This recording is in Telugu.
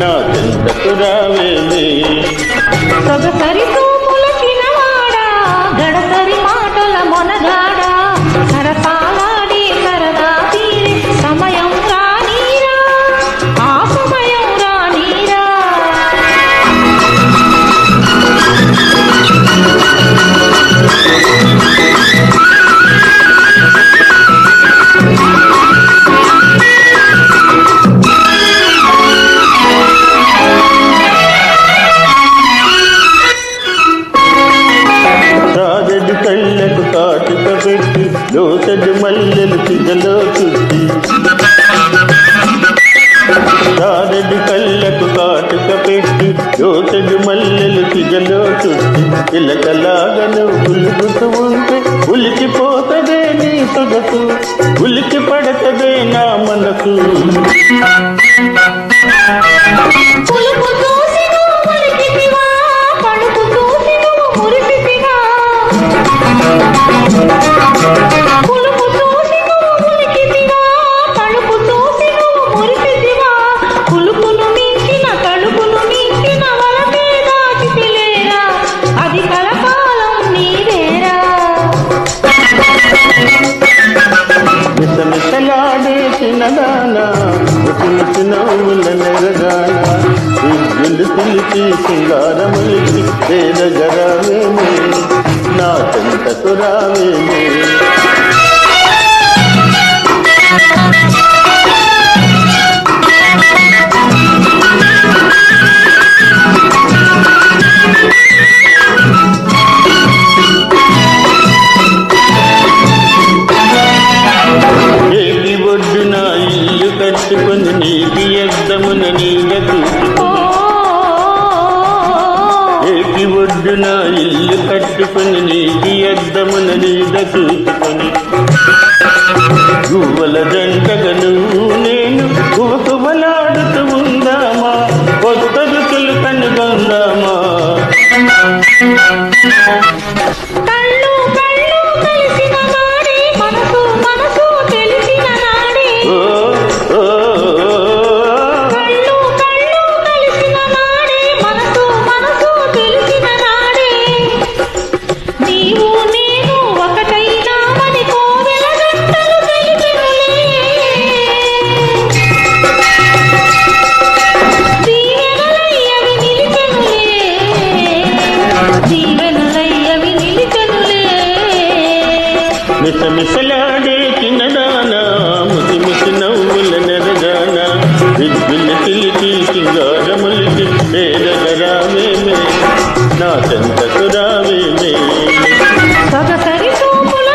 నా చెంతకు రావేమి మాటల మొనగా పెట్టి మల్లెలు తిగలో చుట్టి. సాగడి కళ్ళకు కాటుక పెట్టి లోసడి మల్లెలు తిగలో చుట్టి. ఇలకలాగను ఉలుగుతూ ఉంటే ఉలికిపోతదే నీ సొగసు ఉలికి పడతదే నా మనసు. పులుపును మించిన కడుపును మించిన వలపే దాచితిలేరా అది కలకాలం నీదేరా మిసమిసలాడే చిన్నదానా ముసి నవ్వుల విద్యులు పిలిచి సింగారములిచి నా చెంతకు రావేమే? నీడకు ఓ ఏటి ఒడ్డున ఇల్లు కట్టుకుని నీటి అద్దమున నీడ చూసుకొని గువ్వల జంటగను మిసమిసలాడే చిన్నదానా ముసి ముసి నవ్వుల నెరగాన? విద్యులు తిలిచి సింగారములిచి పేదగరావేమే నా చెంతకు రావేమే సొగసరి చూపుల